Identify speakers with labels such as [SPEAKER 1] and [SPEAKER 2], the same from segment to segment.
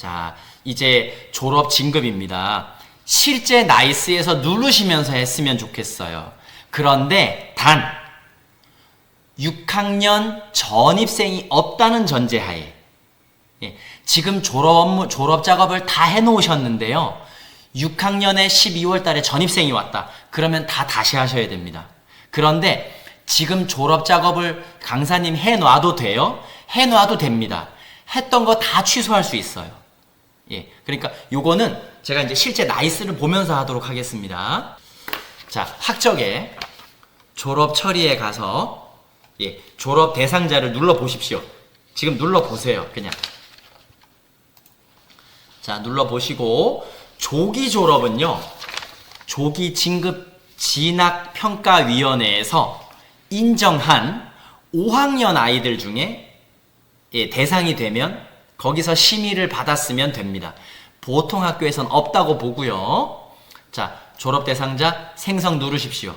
[SPEAKER 1] 자, 이제 졸업 진급입니다. 실제 나이스에서 누르시면서 했으면 좋겠어요. 그런데 단 6학년 전입생이 없다는 전제하에 예, 지금 졸업 졸업 작업을 다 해놓으셨는데요. 6학년에 12월 달에 전입생이 왔다. 그러면 다 다시 하셔야 됩니다. 그런데 지금 졸업 작업을 강사님 해놔도 돼요? 해놔도 됩니다. 했던 거 다 취소할 수 있어요. 예. 그러니까 요거는 제가 이제 실제 나이스를 보면서 하도록 하겠습니다. 자, 학적에 졸업 처리에 가서 예, 졸업 대상자를 눌러 보십시오. 지금 눌러 보세요. 그냥. 자, 눌러 보시고 조기 졸업은요. 조기 진급 진학 평가 위원회에서 인정한 5학년 아이들 중에 예, 대상이 되면 거기서 심의를 받았으면 됩니다. 보통 학교에선 없다고 보고요. 자, 졸업 대상자 생성 누르십시오.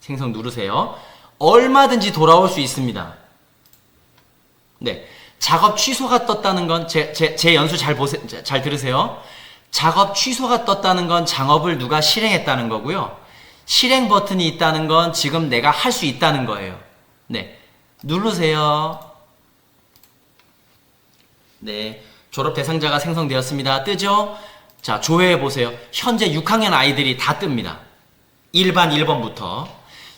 [SPEAKER 1] 생성 누르세요. 얼마든지 돌아올 수 있습니다. 네. 작업 취소가 떴다는 건 제, 제, 제 연수 잘 보세, 잘 들으세요. 작업 취소가 떴다는 건 작업을 누가 실행했다는 거고요. 실행 버튼이 있다는 건 지금 내가 할 수 있다는 거예요. 네. 누르세요. 네. 졸업 대상자가 생성되었습니다. 뜨죠? 자, 조회해 보세요. 현재 6학년 아이들이 다 뜹니다. 1반 1번부터.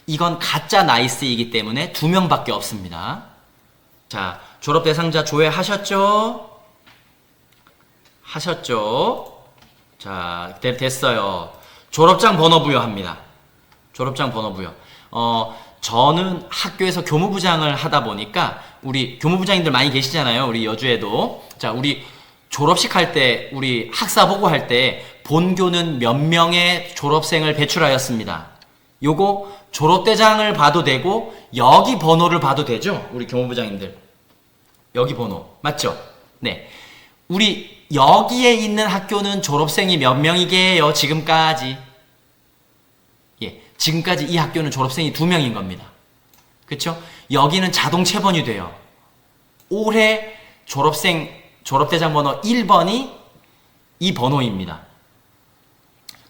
[SPEAKER 1] 이건 가짜 나이스이기 때문에 두 명밖에 없습니다. 자, 졸업 대상자 조회하셨죠? 하셨죠? 자, 되- 됐어요. 졸업장 번호 부여합니다. 졸업장 번호 부여. 어, 저는 학교에서 교무부장을 하다 보니까 우리 교무부장님들 많이 계시잖아요. 우리 여주에도. 자, 우리 졸업식 할 때, 우리 학사 보고할 때 본교는 몇 명의 졸업생을 배출하였습니다. 요거 졸업대장을 봐도 되고 여기 번호를 봐도 되죠? 우리 교무부장님들. 여기 번호. 맞죠? 네. 우리 여기에 있는 학교는 졸업생이 몇 명이게요? 지금까지. 예. 지금까지 이 학교는 졸업생이 두 명인 겁니다. 그쵸? 여기는 자동 체번이 돼요. 올해 졸업생 졸업대장 번호 1번이 이 번호입니다.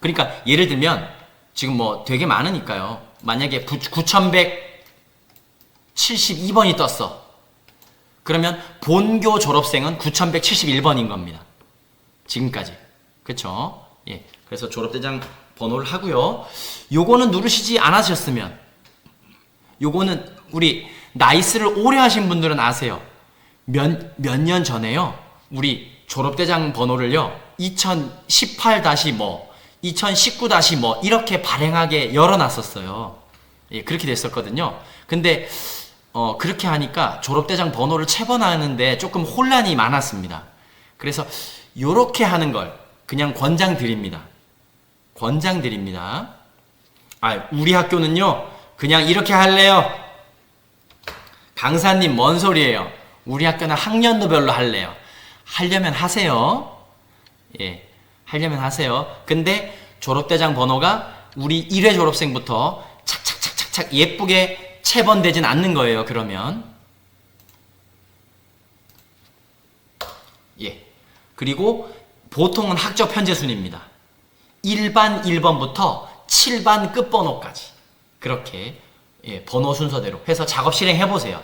[SPEAKER 1] 그러니까 예를 들면 지금 뭐 되게 많으니까요. 만약에 9172번이 떴어. 그러면 본교 졸업생은 9171번인 겁니다. 지금까지. 그쵸? 예. 그래서 졸업대장 번호를 하고요. 요거는 누르시지 않으셨으면 요거는 우리 나이스를 오래 하신 분들은 아세요. 몇, 몇 년 전에요. 우리 졸업대장 번호를요. 2018 다시 뭐, 2019 다시 뭐, 이렇게 발행하게 열어놨었어요. 예, 그렇게 됐었거든요. 근데, 어, 그렇게 하니까 졸업대장 번호를 체번하는데 조금 혼란이 많았습니다. 그래서, 요렇게 하는 걸 그냥 권장 드립니다. 권장 드립니다. 아, 우리 학교는요, 그냥 이렇게 할래요. 강사님, 뭔 소리예요? 우리 학교는 학년도별로 할래요. 하려면 하세요. 예, 하려면 하세요. 근데 졸업대장 번호가 우리 1회 졸업생부터 착착착착착 예쁘게 체번되진 않는 거예요, 그러면. 예. 그리고 보통은 학적 편제 순입니다. 1반 1번부터 7반 끝번호까지. 그렇게 예, 번호 순서대로 해서 작업 실행해 보세요.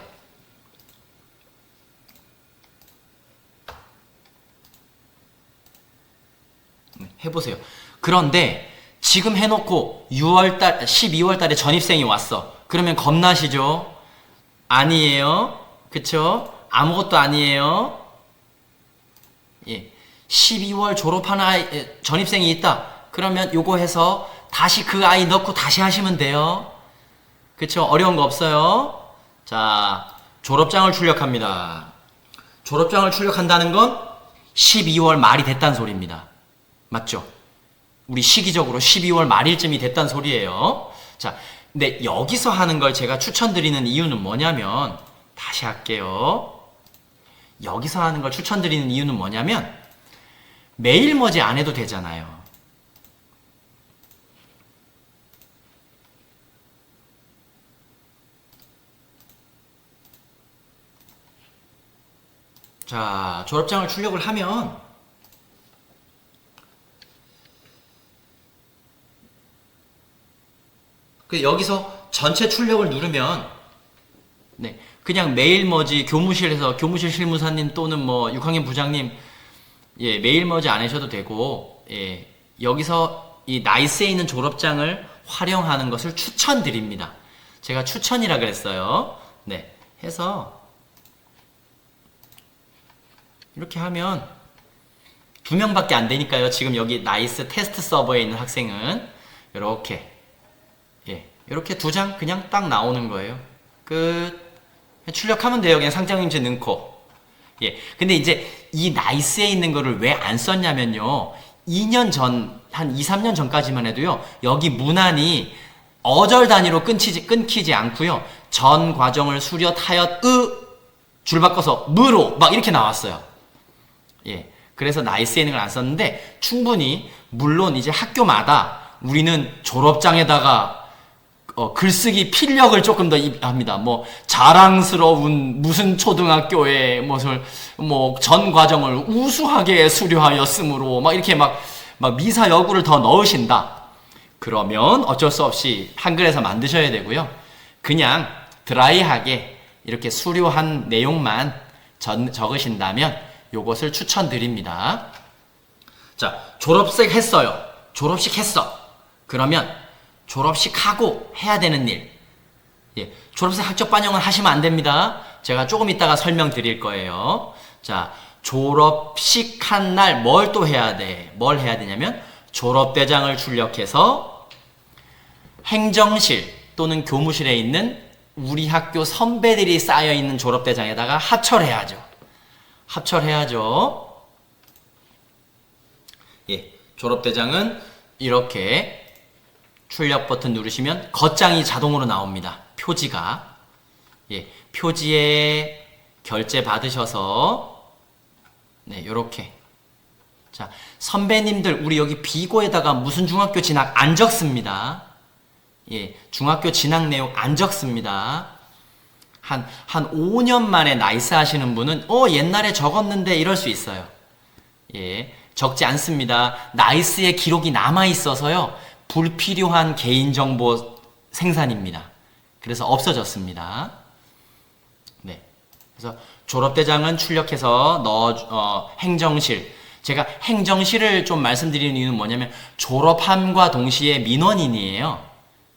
[SPEAKER 1] 네, 해보세요. 그런데 지금 해놓고 6월달, 12월달에 전입생이 왔어. 그러면 겁나시죠? 아니에요. 그쵸? 아무것도 아니에요. 예. 12월 졸업한 아이, 에, 전입생이 있다. 그러면 요거 해서 다시 그 아이 넣고 다시 하시면 돼요. 그쵸? 어려운 거 없어요. 자, 졸업장을 출력합니다. 졸업장을 출력한다는 건 12월 말이 됐다는 소리입니다. 맞죠? 우리 시기적으로 12월 말일쯤이 됐단 소리예요. 자, 근데 여기서 하는 걸 제가 추천드리는 이유는 뭐냐면 다시 할게요. 여기서 하는 걸 추천드리는 이유는 뭐냐면 매일 머지 안 해도 되잖아요. 자, 졸업장을 출력을 하면 그 여기서 전체 출력을 누르면 네, 그냥 메일 머지 교무실에서 교무실 실무사님 또는 뭐 6학년 부장님 예, 메일 머지 안 하셔도 되고 예, 여기서 이 나이스에 있는 졸업장을 활용하는 것을 추천드립니다. 제가 추천이라 그랬어요. 네, 해서 이렇게 하면 두 명밖에 안 되니까요. 지금 여기 나이스 테스트 서버에 있는 학생은 이렇게 예, 이렇게 두 장 그냥 딱 나오는 거예요. 끝. 출력하면 돼요. 그냥 상장임제 넣고. 예. 근데 이제 이 나이스에 있는 거를 왜 안 썼냐면요. 2년 전, 한 2, 3년 전까지만 해도요. 여기 문안이 어절 단위로 끊기지, 끊기지 않고요. 전 과정을 타협 으, 줄 바꿔서 무로 막 이렇게 나왔어요. 예. 그래서 있는 걸안 썼는데 충분히 물론 이제 학교마다 우리는 졸업장에다가 어, 글쓰기 필력을 조금 더 입- 합니다. 뭐 자랑스러운 무슨 초등학교에 무엇을 뭐 전 과정을 우수하게 수료하였으므로 막 이렇게 막, 막 미사 여구를 더 넣으신다. 그러면 어쩔 수 없이 한글에서 만드셔야 되고요. 그냥 드라이하게 이렇게 수료한 내용만 전, 적으신다면 요것을 추천드립니다. 자, 졸업식 했어요. 졸업식 했어. 그러면 졸업식 하고 해야 되는 일. 예, 졸업식 학적 반영은 하시면 안 됩니다. 제가 조금 이따가 설명드릴 거예요. 자, 졸업식 한 날 뭘 또 해야 돼? 뭘 해야 되냐면 졸업대장을 출력해서 행정실 또는 교무실에 있는 우리 학교 선배들이 쌓여 있는 졸업대장에다가 합철해야죠. 합철해야죠. 예, 졸업대장은 이렇게 출력 버튼 누르시면 겉장이 자동으로 나옵니다. 표지가. 예, 표지에 결제 받으셔서 네, 요렇게. 자, 선배님들 우리 여기 비고에다가 무슨 중학교 진학 안 적습니다. 예, 중학교 진학 내용 안 적습니다. 한, 한 5년 만에 나이스 하시는 분은, 어, 옛날에 적었는데 이럴 수 있어요. 예, 적지 않습니다. 나이스의 기록이 남아 있어서요. 불필요한 개인정보 생산입니다. 그래서 없어졌습니다. 네. 그래서 졸업대장은 출력해서 넣어, 어, 행정실. 제가 행정실을 좀 말씀드리는 이유는 뭐냐면 졸업함과 동시에 민원인이에요.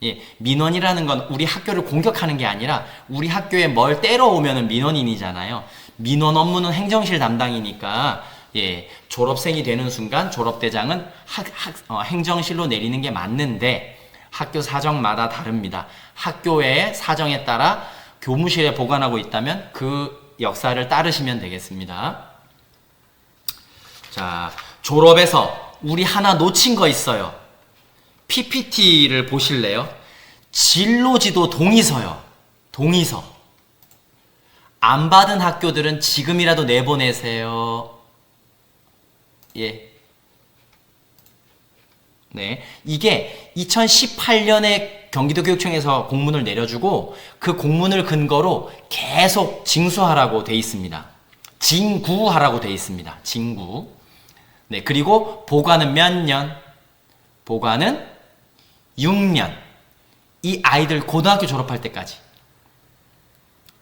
[SPEAKER 1] 예, 민원이라는 건 우리 학교를 공격하는 게 아니라 우리 학교에 뭘 때려오면은 민원인이잖아요. 민원 업무는 행정실 담당이니까 예, 졸업생이 되는 순간 졸업대장은 학, 학, 어, 행정실로 내리는 게 맞는데 학교 사정마다 다릅니다. 학교의 사정에 따라 교무실에 보관하고 있다면 그 역사를 따르시면 되겠습니다. 자, 졸업에서 우리 하나 놓친 거 있어요. PPT를 보실래요? 진로지도 동의서요. 동의서. 안 받은 학교들은 지금이라도 내보내세요. 예. 네. 이게 2018년에 경기도 교육청에서 공문을 내려주고 그 공문을 근거로 계속 징수하라고 돼 있습니다. 징구하라고 돼 있습니다. 징구. 네. 그리고 보관은 몇 년? 보관은 6년. 이 아이들 고등학교 졸업할 때까지.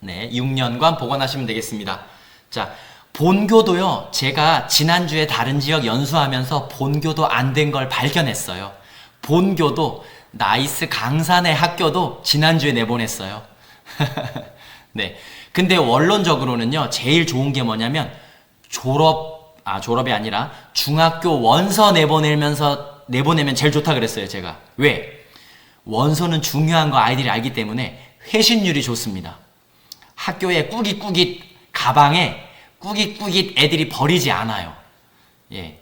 [SPEAKER 1] 네, 6년간 보관하시면 되겠습니다. 자, 본교도요, 제가 지난주에 다른 지역 연수하면서 본교도 안 된 걸 발견했어요. 본교도, 나이스 강산의 학교도 지난주에 내보냈어요. 네. 근데 원론적으로는요, 제일 좋은 게 뭐냐면, 졸업, 아, 졸업이 아니라, 중학교 원서 내보내면서, 내보내면 제일 좋다 그랬어요, 제가. 왜? 원서는 중요한 거 아이들이 알기 때문에 회신율이 좋습니다. 학교에 꾸깃꾸깃 가방에 꾸깃꾸깃 애들이 버리지 않아요. 예.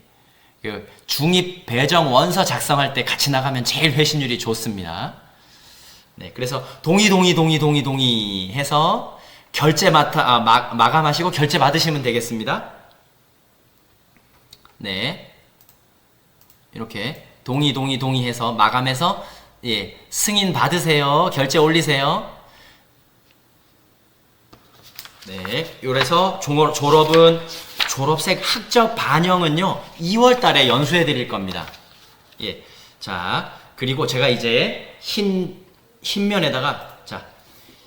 [SPEAKER 1] 그 중입 배정 원서 작성할 때 같이 나가면 제일 회신율이 좋습니다. 네. 그래서 동의 동의 동의 동의 동의 해서 결제 맡아 아, 마, 마감하시고 결제 받으시면 되겠습니다. 네. 이렇게 동의 동의 동의 해서 마감해서 예, 승인 받으세요. 결제 올리세요. 네, 요래서 졸업, 졸업은 졸업생 학적 반영은요 2월 달에 연수해 드릴 겁니다. 예. 자, 그리고 제가 이제 흰 흰면에다가 자,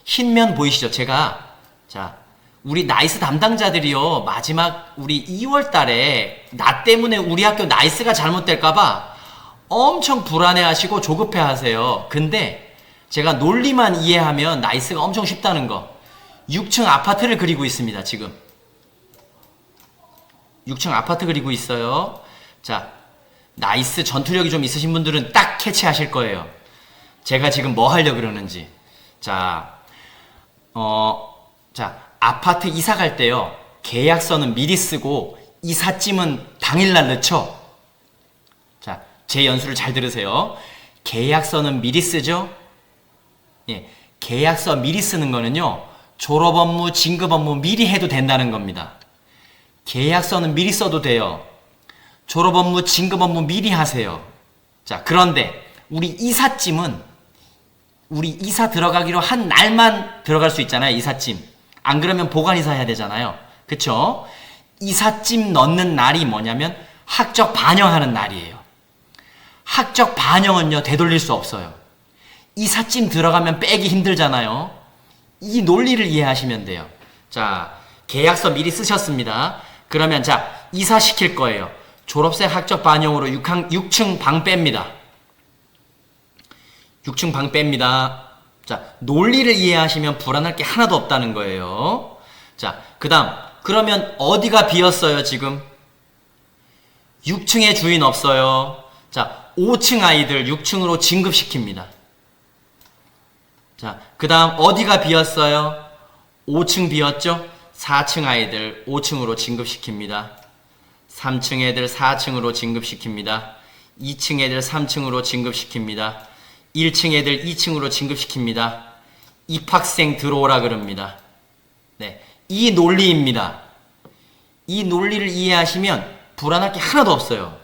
[SPEAKER 1] 흰면 보이시죠? 제가 자, 우리 나이스 담당자들이요. 마지막 우리 2월 달에 나 때문에 우리 학교 나이스가 잘못될까 봐 엄청 불안해 하시고 조급해 하세요. 근데 제가 논리만 이해하면 나이스가 엄청 쉽다는 거. 6층 아파트를 그리고 있습니다, 지금. 6층 아파트 그리고 있어요. 자, 나이스 전투력이 좀 있으신 분들은 딱 캐치하실 거예요. 제가 지금 뭐 하려 그러는지. 자, 어, 자, 아파트 이사 갈 때요. 계약서는 미리 쓰고 이삿짐은 당일날 넣죠. 자, 제 연수를 잘 들으세요. 계약서는 미리 쓰죠. 예, 계약서 미리 쓰는 거는요. 졸업 업무, 진급 업무 미리 해도 된다는 겁니다. 계약서는 미리 써도 돼요. 졸업 업무, 진급 업무 미리 하세요. 자, 그런데 우리 이삿짐은 우리 이사 들어가기로 한 날만 들어갈 수 있잖아요, 이삿짐. 안 그러면 보관 이사 해야 되잖아요. 그쵸? 이삿짐 넣는 날이 뭐냐면 학적 반영하는 날이에요. 학적 반영은요, 되돌릴 수 없어요. 이삿짐 들어가면 빼기 힘들잖아요. 이 논리를 이해하시면 돼요. 자, 계약서 미리 쓰셨습니다. 그러면 자, 이사시킬 거예요. 졸업생 학적 반영으로 6학, 6층 방 뺍니다. 6층 방 뺍니다. 자, 논리를 이해하시면 불안할 게 하나도 없다는 거예요. 자, 그 다음, 그러면 어디가 비었어요, 지금? 6층에 주인 없어요. 자, 5층 아이들 6층으로 진급시킵니다. 자, 그 다음 어디가 비었어요? 5층 비었죠? 4층 아이들 5층으로 진급시킵니다. 3층 애들 4층으로 진급시킵니다. 2층 애들 3층으로 진급시킵니다. 1층 애들 2층으로 진급시킵니다. 입학생 들어오라 그럽니다. 네. 이 논리입니다. 이 논리를 이해하시면 불안할 게 하나도 없어요.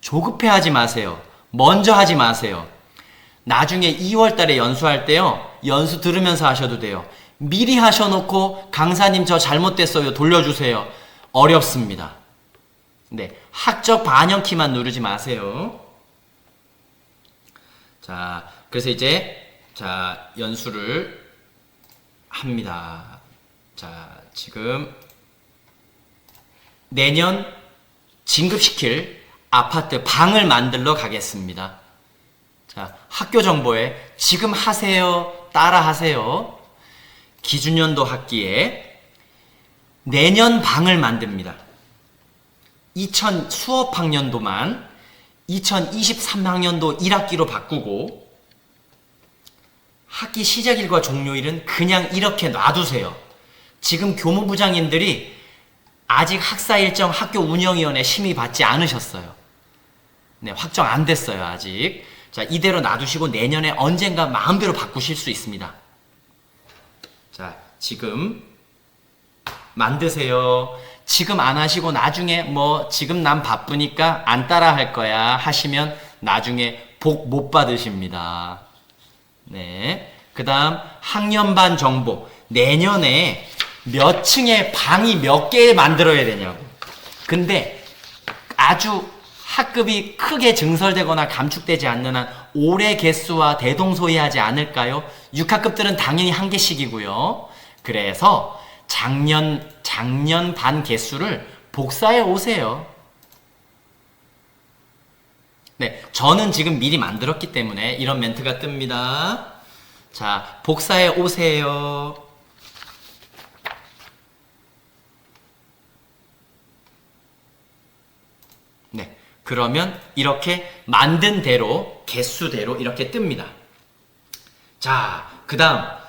[SPEAKER 1] 조급해 하지 마세요. 먼저 하지 마세요. 나중에 2월 달에 연수할 때요. 연수 들으면서 하셔도 돼요. 미리 하셔놓고 강사님 저 잘못됐어요. 돌려주세요. 어렵습니다. 네. 학적 반영 키만 누르지 마세요. 자, 그래서 이제 자, 연수를 합니다. 자, 지금 내년 진급시킬 아파트 방을 만들러 가겠습니다. 자, 학교 정보에 지금 하세요, 따라 하세요. 기준연도 학기에 내년 방을 만듭니다. 2000 수업 학년도만 2023학년도 1학기로 바꾸고 학기 시작일과 종료일은 그냥 이렇게 놔두세요. 지금 교무부장님들이 아직 학사 일정 학교 운영위원회 심의 받지 않으셨어요. 네, 확정 안 됐어요, 아직. 자, 이대로 놔두시고 내년에 언젠가 마음대로 바꾸실 수 있습니다. 자, 지금 만드세요. 지금 안 하시고 나중에 뭐 지금 난 바쁘니까 안 따라 할 거야 하시면 나중에 복 못 받으십니다. 네. 그 다음 학년반 정보. 내년에 몇 층에 방이 몇 개 만들어야 되냐고. 근데 아주 학급이 크게 증설되거나 감축되지 않는 한 올해 개수와 대동소이하지 않을까요? 6학급들은 당연히 한 개씩이고요. 그래서 작년 작년 반 개수를 복사해 오세요. 네, 저는 지금 미리 만들었기 때문에 이런 멘트가 뜹니다. 자, 복사해 오세요. 네. 그러면 이렇게 만든 대로, 개수대로 이렇게 뜹니다. 자, 그 다음.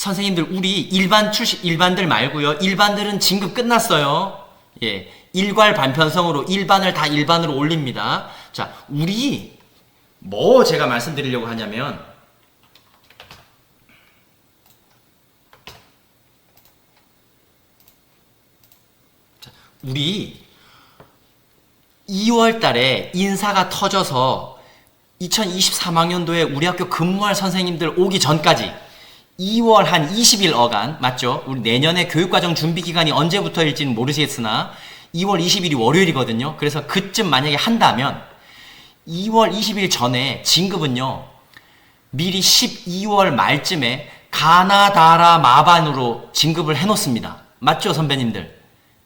[SPEAKER 1] 선생님들, 우리 일반 출신, 일반들 말고요. 일반들은 진급 끝났어요. 예. 일괄 반편성으로 일반을 다 일반으로 올립니다. 자, 우리, 뭐 제가 말씀드리려고 하냐면, 자, 우리 2월 달에 인사가 터져서 2023학년도에 우리 학교 근무할 선생님들 오기 전까지 2월 한 20일 어간 맞죠? 우리 내년에 교육과정 준비 기간이 언제부터일지는 모르겠으나 2월 20일이 월요일이거든요. 그래서 그쯤 만약에 한다면 2월 20일 전에 진급은요. 미리 12월 말쯤에 가나다라 마반으로 진급을 해 놓습니다. 맞죠, 선배님들?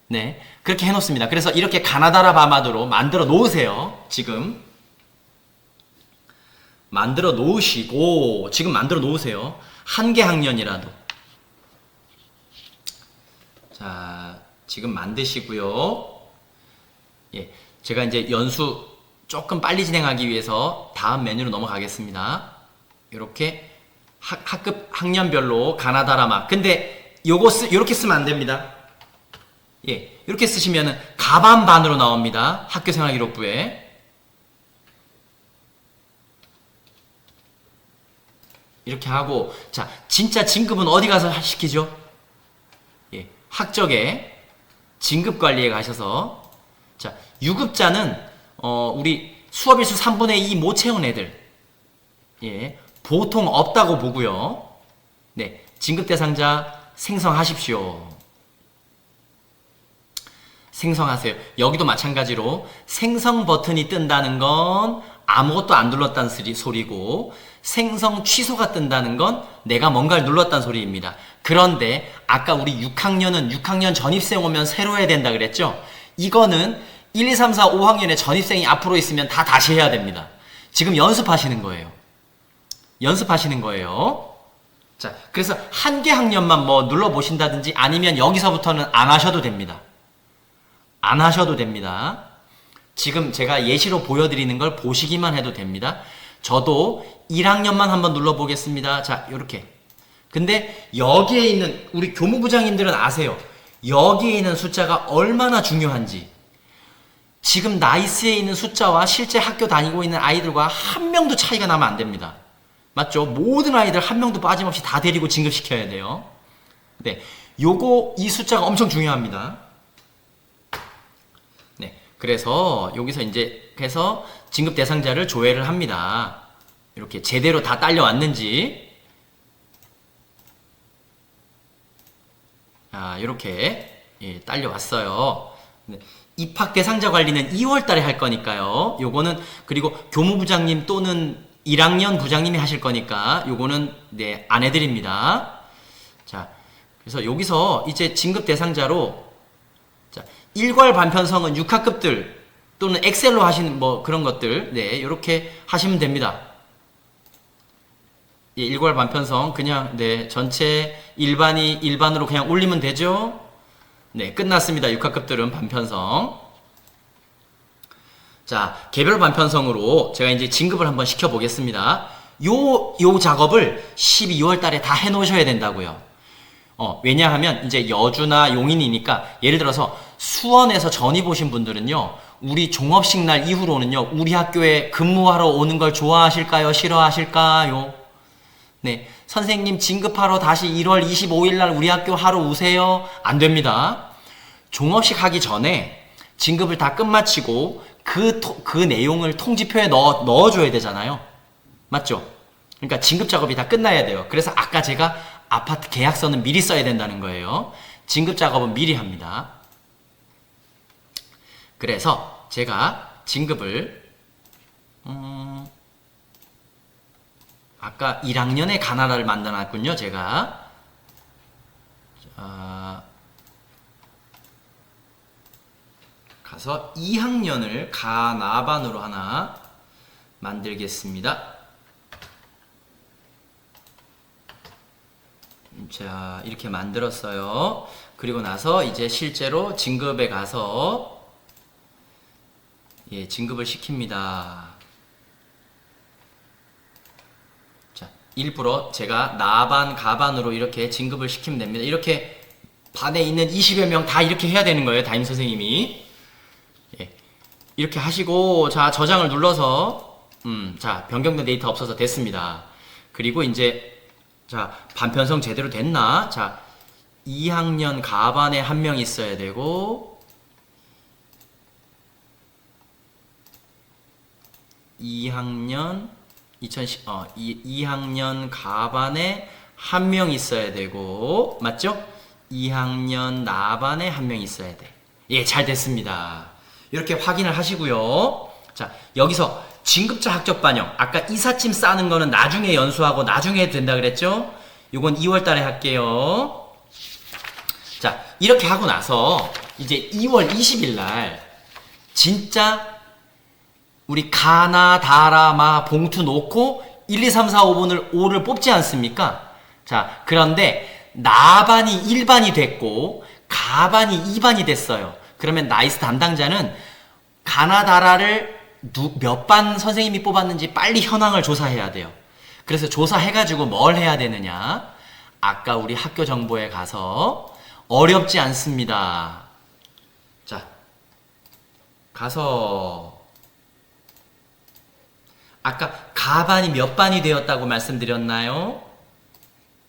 [SPEAKER 1] 네. 그렇게 해 놓습니다. 그래서 이렇게 가나다라 마반으로 만들어 놓으세요. 지금. 만들어 놓으시고, 지금 만들어 놓으세요. 한 개 학년이라도. 자, 지금 만드시고요. 예. 제가 이제 연수 조금 빨리 진행하기 위해서 다음 메뉴로 넘어가겠습니다. 이렇게 학, 학급 학년별로 가나다라마. 근데 요거 쓰 요렇게 쓰면 안 됩니다. 예. 이렇게 쓰시면은 가반 반으로 나옵니다. 학교 생활 기록부에. 이렇게 하고 자, 진짜 진급은 어디 가서 시키죠? 예. 학적에 진급 관리에 가셔서 자, 유급자는 어, 우리 수업 일수 3분의 2 못 채운 애들. 예. 보통 없다고 보고요. 네. 진급 대상자 생성하십시오. 생성하세요. 여기도 마찬가지로 생성 버튼이 뜬다는 건 아무것도 안 눌렀다는 소리- 소리고 생성 취소가 뜬다는 건 내가 뭔가를 눌렀다는 소리입니다. 그런데 아까 우리 6학년은 6학년 전입생 오면 새로 해야 된다 그랬죠? 이거는 1, 2, 3, 4, 5학년에 전입생이 앞으로 있으면 다 다시 해야 됩니다. 지금 연습하시는 거예요. 연습하시는 거예요. 자, 그래서 한 개 학년만 뭐 눌러보신다든지 아니면 여기서부터는 안 하셔도 됩니다. 안 하셔도 됩니다. 지금 제가 예시로 보여드리는 걸 보시기만 해도 됩니다. 저도 1학년만 한번 눌러보겠습니다. 자, 요렇게. 근데 여기에 있는 우리 교무부장님들은 아세요. 여기에 있는 숫자가 얼마나 중요한지. 지금 나이스에 있는 숫자와 실제 학교 다니고 있는 아이들과 한 명도 차이가 나면 안 됩니다. 맞죠? 모든 아이들 한 명도 빠짐없이 다 데리고 진급시켜야 돼요. 네. 요거, 이 숫자가 엄청 중요합니다. 네. 그래서 여기서 이제 해서 진급 대상자를 조회를 합니다. 이렇게 제대로 다 딸려왔는지. 아, 이렇게 예, 딸려왔어요. 네. 입학 대상자 관리는 2월 달에 할 거니까요. 요거는 그리고 교무부장님 또는 1학년 부장님이 하실 거니까 요거는 네, 안 해드립니다. 자, 그래서 여기서 이제 진급 대상자로 자, 일괄 반편성은 6학급들 또는 엑셀로 하시는 뭐 그런 것들 네, 이렇게 하시면 됩니다. 예, 일괄 반편성 그냥 네, 전체 일반이 일반으로 그냥 올리면 되죠. 네, 끝났습니다. 6학급들은 반편성. 자, 개별 반편성으로 제가 이제 진급을 한번 시켜 보겠습니다. 요, 요 작업을 12월 달에 다 해 놓으셔야 된다고요. 어, 왜냐하면 이제 여주나 용인이니까 예를 들어서 수원에서 전입 오신 분들은요. 우리 종업식 날 이후로는요. 우리 학교에 근무하러 오는 걸 좋아하실까요? 싫어하실까요? 네. 선생님 진급하러 다시 1월 25일 날 우리 학교 하러 오세요. 안 됩니다. 종업식 하기 전에 진급을 다 끝마치고 그, 토- 그 내용을 통지표에 넣어, 넣어줘야 되잖아요. 맞죠? 그러니까 진급 작업이 다 끝나야 돼요. 그래서 아까 제가 아파트 계약서는 미리 써야 된다는 거예요. 진급 작업은 미리 합니다. 그래서 제가 진급을 음, 아까 1학년에 가나다를 만들어놨군요. 제가 자, 가서 2학년을 가나반으로 하나 만들겠습니다. 자, 이렇게 만들었어요. 그리고 나서 이제 실제로 진급에 가서 예, 진급을 시킵니다. 자, 일부러 제가 나반, 가반으로 이렇게 진급을 시키면 됩니다. 이렇게 반에 있는 20여 명 다 이렇게 해야 되는 거예요. 담임 선생님이. 예. 이렇게 하시고 자, 저장을 눌러서 음, 자, 변경된 데이터 없어서 됐습니다. 그리고 이제 자, 반편성 제대로 됐나? 자, 2학년 가반에 한 명 있어야 되고 2학년 2010 어, 2, 2학년 가반에 한 명 있어야 되고 맞죠? 2학년 나반에 한 명 있어야 돼. 예, 잘 됐습니다. 이렇게 확인을 하시고요. 자, 여기서 진급자 학적 반영. 아까 이삿짐 싸는 거는 나중에 연수하고 나중에 된다 그랬죠? 요건 2월 달에 할게요. 자, 이렇게 하고 나서 이제 2월 20일 날 진짜 우리 가나 다라 마 봉투 놓고 1, 2, 3, 4, 5번을 5를 뽑지 않습니까? 자, 그런데 나반이 1반이 됐고 가반이 2반이 됐어요. 그러면 나이스 담당자는 가나 다라를 몇 반 선생님이 뽑았는지 빨리 현황을 조사해야 돼요. 그래서 조사해가지고 뭘 해야 되느냐? 아까 우리 학교 정보에 가서 어렵지 않습니다. 자, 가서 아까 가반이 몇 반이 되었다고 말씀드렸나요?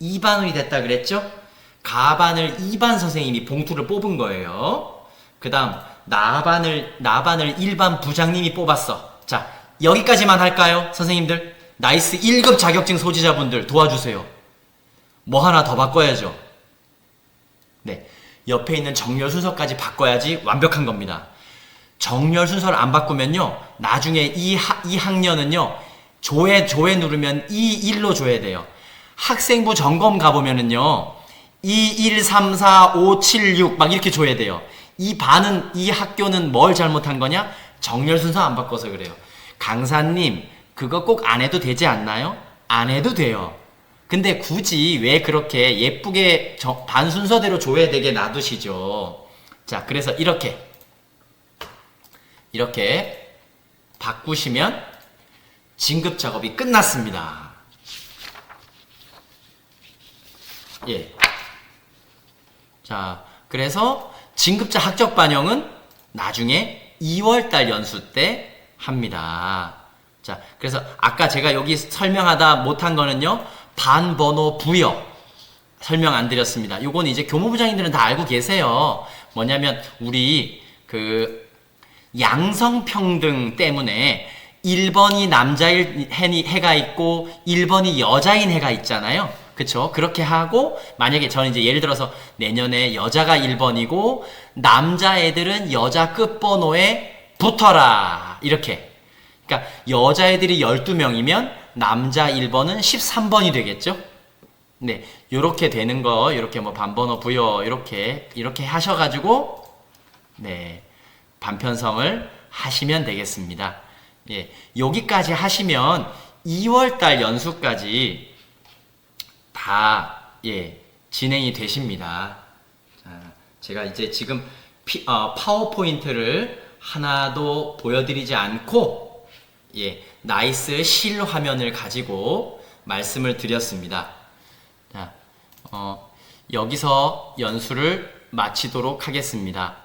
[SPEAKER 1] 2반이 됐다 그랬죠? 가반을 2반 선생님이 봉투를 뽑은 거예요. 그 다음 나반을 나반을 1반 부장님이 뽑았어. 자 여기까지만 할까요, 선생님들? 나이스 1급 자격증 소지자분들 도와주세요. 뭐 하나 더 바꿔야죠. 네, 옆에 있는 정렬 순서까지 바꿔야지 완벽한 겁니다. 정렬 순서를 안 바꾸면요, 나중에 이, 하, 이 학년은요, 조회, 조회 누르면 2, 1로 줘야 돼요. 학생부 점검 가보면은요, 2, 1, 3, 4, 5, 7, 6, 막 이렇게 줘야 돼요. 이 반은, 이 학교는 뭘 잘못한 거냐? 정렬 순서 안 바꿔서 그래요. 강사님, 그거 꼭 안 해도 되지 않나요? 안 해도 돼요. 근데 굳이 왜 그렇게 예쁘게 저- 반 순서대로 줘야 되게 놔두시죠? 자, 그래서 이렇게. 이렇게 바꾸시면 진급 작업이 끝났습니다. 예. 자, 그래서 진급자 학적 반영은 나중에 2월달 연수 때 합니다. 자, 그래서 아까 제가 여기 설명하다 못한 거는요, 반번호 부여 설명 안 드렸습니다. 요건 이제 교무부장님들은 다 알고 계세요. 뭐냐면, 우리 그 양성평등 때문에 1번이 남자인 해가 있고 1번이 여자인 해가 있잖아요. 그쵸? 그렇게 하고 만약에 저는 이제 예를 들어서 내년에 여자가 1번이고 남자애들은 여자 끝번호에 붙어라. 이렇게. 그러니까 여자애들이 12명이면 남자 1번은 13번이 되겠죠? 네. 요렇게 되는 거, 요렇게 뭐 반번호 부여, 요렇게, 이렇게 하셔가지고, 네. 반편성을 하시면 되겠습니다. 예, 여기까지 하시면 2월달 연수까지 다 예, 진행이 되십니다. 자, 제가 이제 지금 피- 어, 파워포인트를 하나도 보여드리지 않고 예, 나이스 실 화면을 가지고 말씀을 드렸습니다. 자, 어, 여기서 연수를 마치도록 하겠습니다.